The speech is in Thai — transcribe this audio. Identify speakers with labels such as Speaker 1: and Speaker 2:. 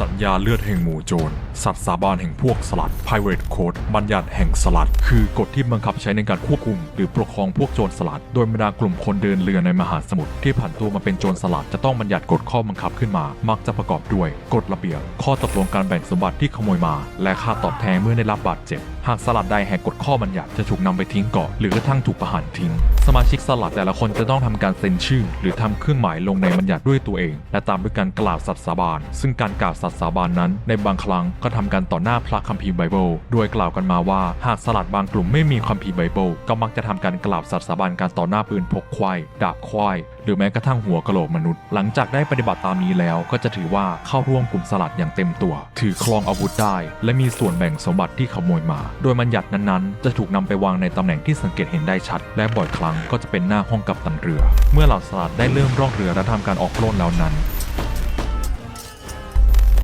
Speaker 1: สัญญาเลือดแห่งหมู่โจร สัตว์สาบานแห่งพวกสลัด Pirate Code บัญญัติแห่งสลัด คือกฎที่บังคับใช้ในการควบคุม หรือปกครองพวกโจรสลัด โดยบรรดากลุ่มคนเดินเรือในมหาสมุทรที่ผ่านตัวมาเป็นโจรสลัดจะต้องบัญญัติกฎข้อบังคับขึ้นมา มักจะประกอบด้วยกฎระเบียบ ข้อตกลงการแบ่งสมบัติที่ขโมยมา และค่าตอบแทนเมื่อได้รับบาดเจ็บหากสลัดใดแหกกฎข้อบัญญัติจะถูกนำไปทิ้งเกาะหรือกระทั่งถูกประหารทิ้ง สมาชิกสลัดแต่ละคนจะต้องทำการเซ็นชื่อ หรือทำเครื่องหมายลงในบัญญัติด้วยตัวเอง และตามด้วยการกล่าวสัตย์สาบาน ซึ่งการกล่าวสัตย์สาบานนั้นในบางครั้งก็ทำกันต่อหน้าพระคัมภีร์ไบเบิลโดยกล่าวกันมาว่าหากสลัดบางกลุ่มไม่มีคัมภีร์ไบเบิลก็มักจะทำการกล่าวสัตย์สาบานกันต่อหน้าปืนพกควายดาบควายหรือแม้กระทั่งหัวกะโหลกมนุษย์ หลังจากได้ปฏิบัติตามนี้แล้วก็จะถือว่าเข้าร่วมกลุ่มสลัดอย่างเต็มตัว ถือครองอาวุธได้ และมีส่วนแบ่งสมบัติที่ขโมยมา โดยบัญญัตินั้นๆ จะถูกนำไปวางในตำแหน่งที่สังเกตเห็นได้ชัด และบ่อยครั้งก็จะเป็นหน้าห้องกัปตันเรือ เมื่อเหล่าสลัดได้เริ่มร่องเรือและทำการออกโลนแล้วนั้น